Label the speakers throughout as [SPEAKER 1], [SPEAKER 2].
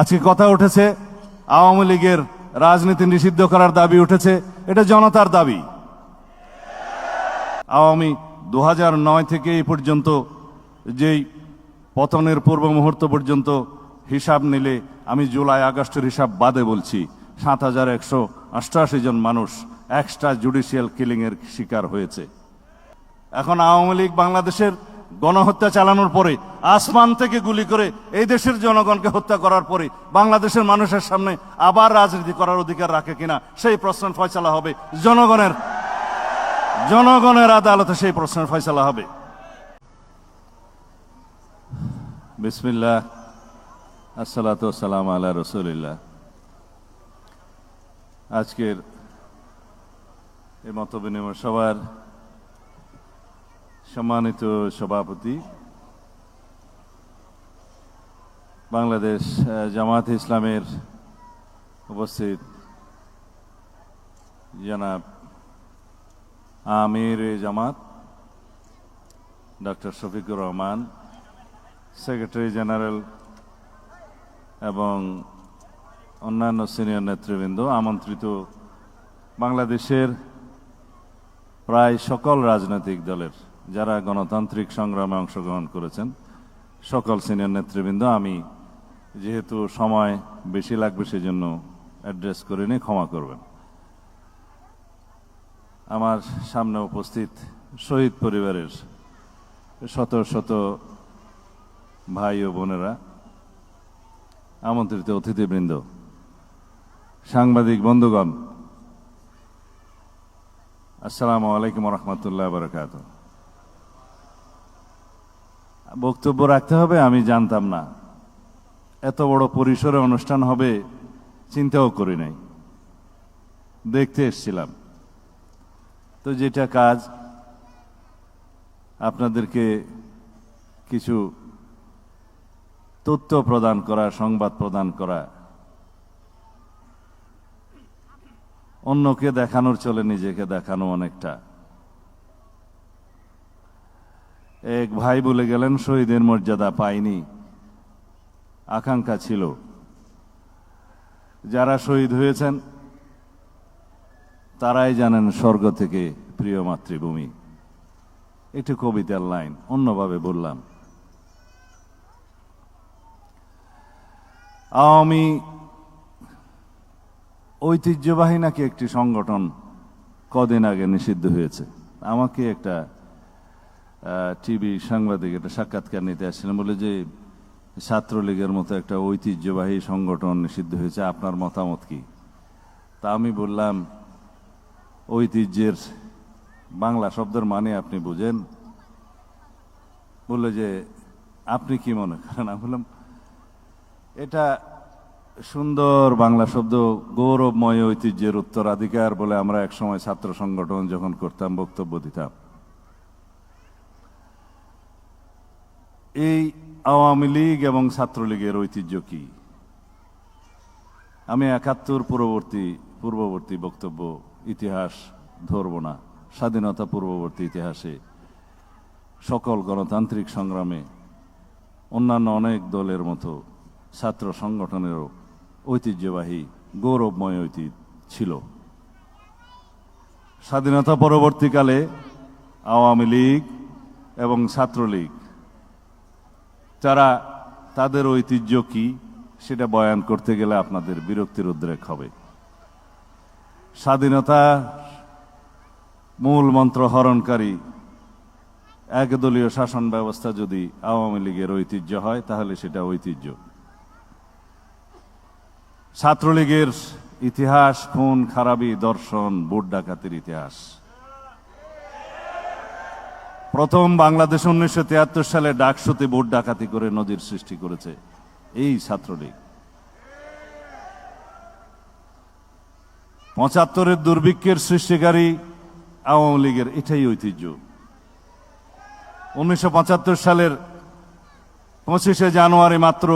[SPEAKER 1] আজকে কথা উঠেছে, আওয়ামী লীগের রাজনীতি নিষিদ্ধ করার দাবি উঠেছে, এটা জনতার দাবি। আওয়ামী দু নয় থেকে এই পর্যন্ত যেই পতনের পূর্ব মুহূর্ত পর্যন্ত হিসাব নিলে আমি জুলাই আগস্টের হিসাব বাদে বলছি, সাত হাজার একশো অষ্টআশি জন মানুষ এক্সট্রা জুডিশিয়াল কিলিংয়ের শিকার হয়েছে। এখন আওয়ামী লীগ বাংলাদেশের গণহত্যা চালানোর পরে, আসমান থেকে গুলি করে এই দেশের জনগণকে হত্যা করার পরে, বাংলাদেশের মানুষের সামনে আবার রাজনীতি করার অধিকার রাখে কিনা, সেই প্রশ্নের ফয়সালা হবে জনগণের। জনগণের আদালতে সেই প্রশ্নের ফয়সালা হবে। বিসমিল্লাহ। আসসালাতু সালাম আলা রসুলিল্লাহ। আজকের এই মত বিনিময় সবার সম্মানিত সভাপতি, বাংলাদেশ জামাত ইসলামের উপস্থিত জনাব আমির Jamaat doctor Shafiqur Rahman, secretary general এবং অন্যান্য সিনিয়র নেতৃবৃন্দ, আমন্ত্রিত বাংলাদেশের প্রায় সকল রাজনৈতিক দলের যারা গণতান্ত্রিক সংগ্রামে অংশগ্রহণ করেছেন, সকল সিনিয়র নেতৃবৃন্দ, আমি যেহেতু সময় বেশি লাগবে সেজন্য অ্যাড্রেস করে নিয়ে ক্ষমা করবেন। আমার সামনে উপস্থিত শহীদ পরিবারের শত শত ভাই ও বোনেরা, আমন্ত্রিত অতিথিবৃন্দ, সাংবাদিক বন্ধুগণ, আসসালামু আলাইকুম রহমতুল্লাহ বারকাত বক্তব্য রাখতে হবে, আমি জানতাম না। এত বড় পরিসরে অনুষ্ঠান হবে, চিন্তাও করি নাই। দেখতে এসছিলাম। তো যেটা কাজ, আপনাদেরকে কিছু তথ্য প্রদান করা, সংবাদ প্রদান করা। অন্যকে দেখানোর চলে, নিজেকে দেখানো অনেকটা। এক ভাই বলে গেলেন, শহীদের মর্যাদা পায়নি আকাঙ্ক্ষা ছিল। যারা শহীদ হয়েছেন, তারাই জানেন স্বর্গ থেকে প্রিয় মাতৃভূমি। একটু কবিতার লাইন, অন্যভাবে বললাম। আওয়ামী ঐতিহ্যবাহী নাকি একটি সংগঠন কদিন আগে নিষিদ্ধ হয়েছে? আমাকে একটা টিভি সাংবাদিক একটা সাক্ষাৎকার নিতে আসছিলেন, বলে যে ছাত্রলীগের মতো একটা ঐতিহ্যবাহী সংগঠন নিষিদ্ধ হয়েছে, আপনার মতামত কি? তা আমি বললাম, ঐতিহ্যের বাংলা শব্দের মানে আপনি বুঝেন। বলল যে, আপনি কি মনে করেন? আমি বললাম, এটা সুন্দর বাংলা শব্দ, গৌরবময় ঐতিহ্যের উত্তরাধিকার বলে আমরা একসময় ছাত্র সংগঠন যখন করতাম, বক্তব্য দিতাম। এই আওয়ামী লীগ এবং ছাত্রলীগের ঐতিহ্য কি? আমি একাত্তর পূর্ববর্তী পূর্ববর্তী বক্তব্য, ইতিহাস ধরব না। স্বাধীনতা পূর্ববর্তী ইতিহাসে সকল গণতান্ত্রিক সংগ্রামে অন্যান্য অনেক দলের মতো ছাত্র সংগঠনেরও ঐতিহ্যবাহী, গৌরবময় ঐতিহ্য ছিল। স্বাধীনতা পরবর্তীকালে আওয়ামী লীগ এবং ছাত্রলীগ তারা, তাদের ঐতিহ্য কি সেটা বয়ান করতে গেলে আপনাদের বিরক্তির উদ্রেক হবে। স্বাধীনতা মূল মন্ত্র হরণকারী একদলীয় শাসন ব্যবস্থা যদি আওয়ামী লীগের ঐতিহ্য হয়, তাহলে সেটা ঐতিহ্য। ছাত্রলীগের ইতিহাস, খুন, খারাপি, দর্শন বুট ডাকাতির ইতিহাস। প্রথম বাংলাদেশ উনিশশো তিয়াত্তর সালে ডাকসুতে বুট ডাকাতি করে নদীর সৃষ্টি করেছে এই ছাত্রলীগ। পঁচাত্তরের দুর্ভিক্ষের সৃষ্টিকারী আওয়ামী লীগের এটাই ঐতিহ্য। উনিশশো পঁচাত্তর সালের পঁচিশে জানুয়ারি মাত্র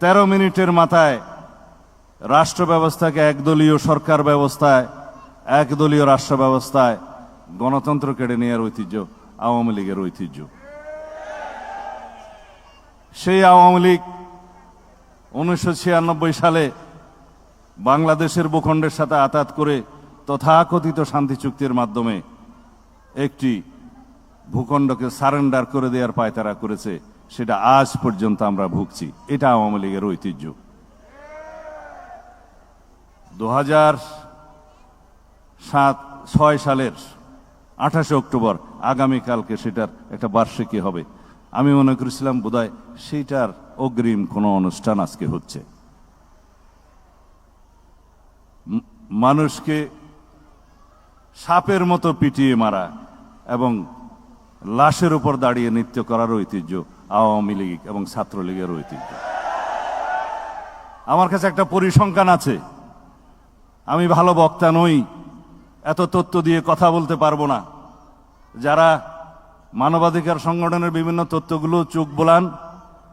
[SPEAKER 1] তেরো মিনিটের মাথায় রাষ্ট্র ব্যবস্থাকে একদলীয় সরকার ব্যবস্থায়, একদলীয় রাষ্ট্র ব্যবস্থায় গণতন্ত্র কেড়ে নেওয়ার ঐতিহ্য। আওয়ামী লীগের ঐতিহ্য। সেই আওয়ামী লীগ উনিশশো ছিয়ানব্বই সালে বাংলাদেশের ভূখণ্ডের সাথে আতাত করে তথাকথিত শান্তি চুক্তির মাধ্যমে একটি ভূখণ্ডকে সারেন্ডার করে দেওয়ার পায়তারা করেছে, সেটা আজ পর্যন্ত আমরা ভুগছি। এটা আওয়ামী লীগের ঐতিহ্য। দু সাত, ছয় সালের আঠাশে অক্টোবর আগামীকালকে সেটার একটা বার্ষিকী হবে। আমি মনে করেছিলাম বোধহয় সেইটার অগ্রিম কোনো অনুষ্ঠান আজকে হচ্ছে। মানুষকে সাপের মতো পিটিয়ে মারা এবং লাশের উপর দাঁড়িয়ে নৃত্য করার ঐতিহ্য আওয়ামী লীগ এবং ছাত্রলীগের ঐতিহ্য। আমার কাছে একটা পরিসংখ্যান আছে। আমি ভালো বক্তা নই। এত তথ্য দিয়ে কথা বলতে পারব না। যারা মানবাধিকার সংগঠনের বিভিন্ন তথ্যগুলো চোখ বোলান,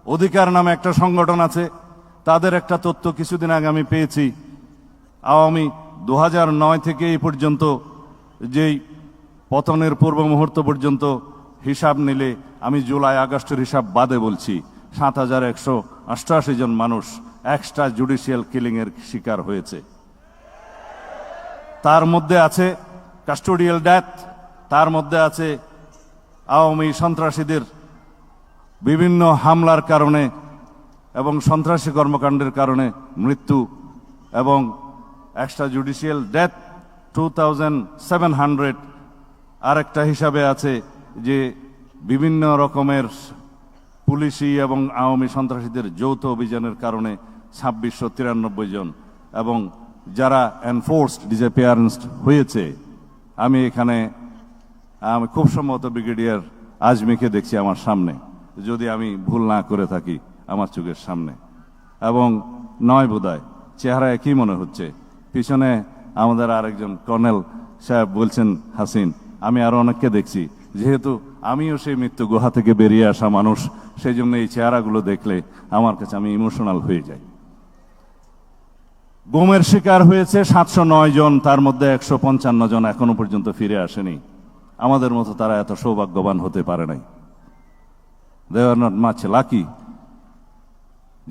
[SPEAKER 1] অধিকার নামে একটা সংগঠন আছে, তাদের একটা তথ্য কিছুদিন আগে আমি পেয়েছি। আওয়ামী দু থেকে এই পর্যন্ত যেই পতনের পূর্ব মুহূর্ত পর্যন্ত হিসাব নিলে আমি জুলাই আগস্টের হিসাব বাদে বলছি, সাত হাজার একশো অষ্টআশি জন মানুষ এক্সট্রা জুডিশিয়াল কিলিংয়ের শিকার হয়েছে। তার মধ্যে আছে কাস্টোডিয়াল ডেথ তার মধ্যে আছে আওয়ামী সন্ত্রাসীদের বিভিন্ন হামলার কারণে এবং সন্ত্রাসী কর্মকাণ্ডের কারণে মৃত্যু এবং extra judicial death two thousand seven hundred আরেকটা হিসাবে আছে যে বিভিন্ন রকমের পুলিশি এবং আওয়ামী সন্ত্রাসীদের যৌথ অভিযানের কারণে ছাব্বিশশো তিরানব্বই জন এবং যারা এনফোর্সড ডিসঅ্যাপিয়ারেন্স হয়েছে, আমি এখানে, আমি খুব সম্ভবত ব্রিগেডিয়ার আজমিকে দেখছি আমার সামনে, যদি আমি ভুল না করে থাকি আমার চোখের সামনে। এবং নয় বোধহয়, চেহারা একই মনে হচ্ছে। পিছনে আমাদের আরেকজন কর্নেল সাহেব বলছেন, হাসিন, আমি আরও অনেককে দেখছি। যেহেতু আমিও সেই মৃত্যু গুহা থেকে বেরিয়ে আসা মানুষ, সেই জন্য এই চেহারাগুলো দেখলে আমার কাছে আমি ইমোশনাল হয়ে যাই। গুমের শিকার হয়েছে সাতশো নয় জন, তার মধ্যে একশো পঞ্চান্ন জন এখনও পর্যন্ত ফিরে আসেনি। আমাদের মতো তারা এত সৌভাগ্যবান হতে পারে নাই। They are not much lucky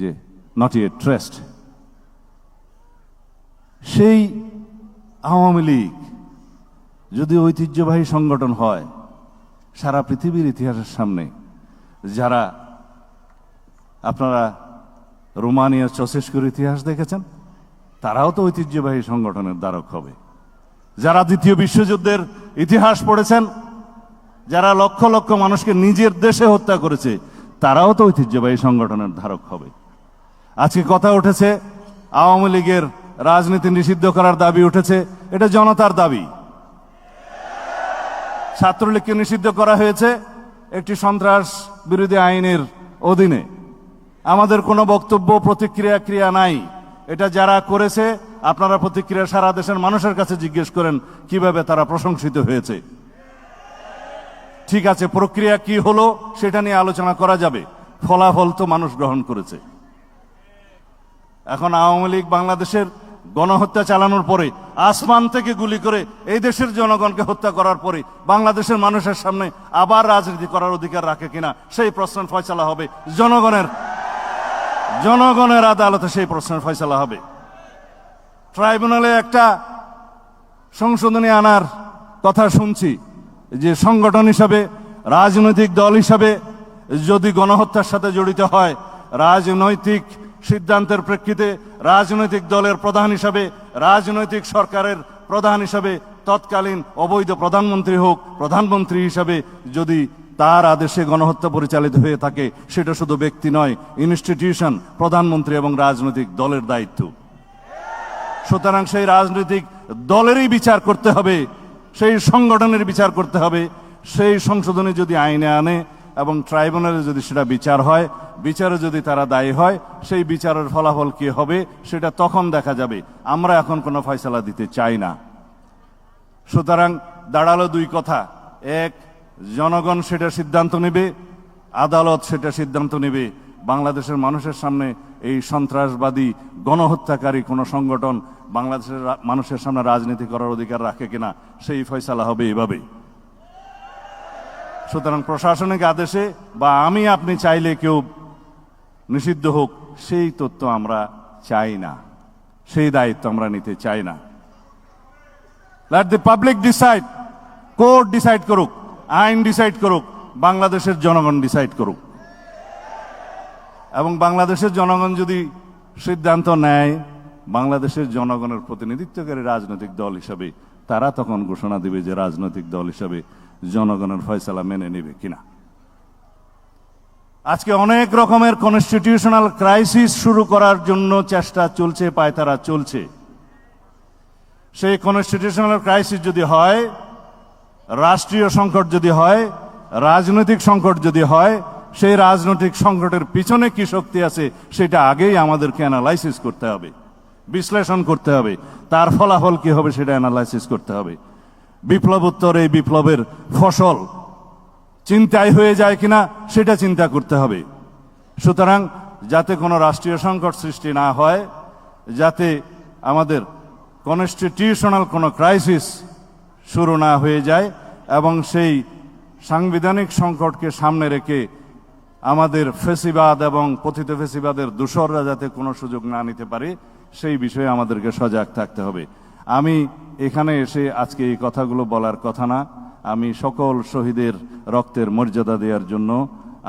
[SPEAKER 1] যে নট ইয়ে ট্রেস্ট সেই আওয়ামী লীগ যদি ঐতিহ্যবাহী সংগঠন হয়, সারা পৃথিবীর ইতিহাসের সামনে, যারা আপনারা রোমানিয়া চসেস্কুর ইতিহাস দেখেছেন? তারাও তো ঐতিহ্যবাহী সংগঠনের দ্বারক হবে। যারা দ্বিতীয় বিশ্বযুদ্ধের ইতিহাস পড়েছেন, যারা লক্ষ লক্ষ মানুষকে নিজের দেশে হত্যা করেছে, তারাও তো ঐতিহ্যবাহী সংগঠনের ধারক হবে। আজকে কথা উঠেছে, আওয়ামী লীগের রাজনীতি নিষিদ্ধ করার দাবি উঠেছে, এটা জনতার দাবি। ছাত্রলীগকে নিষিদ্ধ করা হয়েছে একটি সন্ত্রাস বিরোধী আইনের অধীনে। আমাদের কোনো বক্তব্য, প্রতিক্রিয়া, ক্রিয়া নাই। এটা যারা করেছে, আপনারা প্রতিক্রিয়া সারা দেশের মানুষের কাছে জিজ্ঞেস করেন, কীভাবে তারা প্রশংসিত হয়েছে। ঠিক আছে, প্রক্রিয়া কি হলো, সেটা নিয়ে আলোচনা করা যাবে। ফলাফল তো মানুষ গ্রহণ করেছে। এখন আওয়ামী লীগ বাংলাদেশের গণহত্যা চালানোর পরে, আসমান থেকে গুলি করে এই দেশের জনগণকে হত্যা করার পরে, বাংলাদেশের মানুষের সামনে আবার রাজনীতি করার অধিকার রাখে কিনা, সেই প্রশ্নের ফয়সলা হবে জনগণের। জনগণের আদালতে সেই প্রশ্নের ফয়সলা হবে। ট্রাইব্যুনালে একটা সংশোধনী আনার কথা শুনছি যে সংগঠন হিসাবে, রাজনৈতিক দল হিসাবে যদি গণহত্যার সাথে জড়িত হয়, রাজনৈতিক সিদ্ধান্তের প্রেক্ষিতে রাজনৈতিক দলের প্রধান হিসাবে, রাজনৈতিক সরকারের প্রধান হিসাবে, তৎকালীন অবৈধ প্রধানমন্ত্রী হোক, প্রধানমন্ত্রী হিসাবে যদি তার আদেশে গণহত্যা পরিচালিত হয়ে থাকে, সেটা শুধু ব্যক্তি নয় ইনস্টিটিউশন প্রধানমন্ত্রী এবং রাজনৈতিক দলের দায়িত্ব। সুতরাং সেই রাজনৈতিক দলেরই বিচার করতে হবে, সেই সংগঠনের বিচার করতে হবে, সেই সংশোধনী যদি আইনে আনে এবং ট্রাইব্যুনালে যদি সেটা বিচার হয়, বিচারে যদি তারা দায়ী হয়, সেই বিচারের ফলাফল কি হবে, সেটা তখন দেখা যাবে। আমরা এখন কোনো ফয়সলা দিতে চাই না। সুতরাং দাঁড়াল দুই কথা। এক জনগণ সেটা সিদ্ধান্ত নেবে, আদালত সেটা সিদ্ধান্ত নেবে। বাংলাদেশের মানুষের সামনে এই সন্ত্রাসবাদী, গণহত্যাকারী কোনো সংগঠন বাংলাদেশের মানুষের সামনে রাজনীতি করার অধিকার রাখে কিনা, সেই ফয়সালা হবে এভাবে সুতরাং প্রশাসনিক আদেশে বা আমি আপনি চাইলে কেউ নিষিদ্ধ হোক, সেই তথ্য আমরা চাই না। সেই দায়িত্ব আমরা নিতে চাই না। Let the public decide court decide করুক। আইন ডিসাইড করুক, বাংলাদেশের জনগণ ডিসাইড করুক। এবং বাংলাদেশের জনগণ যদি সিদ্ধান্ত নেয়, বাংলাদেশের জনগণের প্রতিনিধিত্বকারী রাজনৈতিক দল হিসাবে, তারা তখন ঘোষণা দিবে যে রাজনৈতিক দল হিসাবে জনগণের ফয়সালা মেনে নেবে কিনা। আজকে অনেক রকমের কনস্টিটিউশনাল ক্রাইসিস শুরু করার জন্য চেষ্টা চলছে, পায়তারা চলছে। সেই কনস্টিটিউশনাল ক্রাইসিস যদি হয় রাষ্ট্রীয় সংকট যদি হয়, রাজনৈতিক সংকট যদি হয়, সেই রাজনৈতিক সংকটের পিছনে কি শক্তি আছে, সেটা আগেই আমাদেরকে অ্যানালাইসিস করতে হবে, বিশ্লেষণ করতে হবে। তার ফলাফল কি হবে, সেটা অ্যানালাইসিস করতে হবে। বিপ্লবোত্তর এই বিপ্লবের ফসল চিন্তায় হয়ে যায় কিনা, সেটা চিন্তা করতে হবে। সুতরাং যাতে কোনো রাষ্ট্রীয় সংকট সৃষ্টি না হয়, যাতে আমাদের কনস্টিটিউশনাল কোনো ক্রাইসিস শুরু না হয়ে যায় এবং সেই সাংবিধানিক সংকটকে সামনে রেখে আমাদের ফেসিবাদ এবং কথিত ফেসিবাদের দূষররা যাতে কোনো সুযোগ না নিতে পারে, সেই বিষয়ে আমাদেরকে সজাগ থাকতে হবে। আমি এখানে এসে আজকে এই কথাগুলো বলার কথা না। আমি সকল শহীদের রক্তের মর্যাদা দেওয়ার জন্য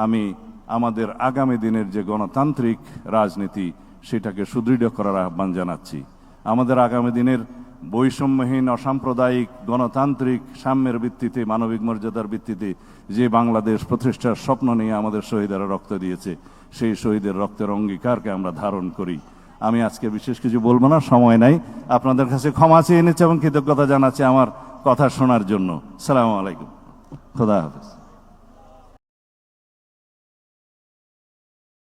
[SPEAKER 1] আমি আমাদের আগামী দিনের যে গণতান্ত্রিক রাজনীতি, সেটাকে সুদৃঢ় করার আহ্বান জানাচ্ছি। আমাদের আগামী দিনের বৈষম্যহীন, অসাম্প্রদায়িক, গণতান্ত্রিক সাম্যের ভিত্তিতে, মানবিক মর্যাদার ভিত্তিতে যে বাংলাদেশ প্রতিষ্ঠার স্বপ্ন নিয়ে আমাদের শহীদেরা রক্ত দিয়েছে, সেই শহীদের রক্তের অঙ্গীকারকে আমরা ধারণ করি। আমি আজকে বিশেষ কিছু বলব না, সময় নাই। আপনাদের কাছে ক্ষমা চেয়ে নিচ্ছে এবং কৃতজ্ঞতা জানাচ্ছি আমার কথা শোনার জন্য। সালাম আলাইকুম। খোদা হাফেজ।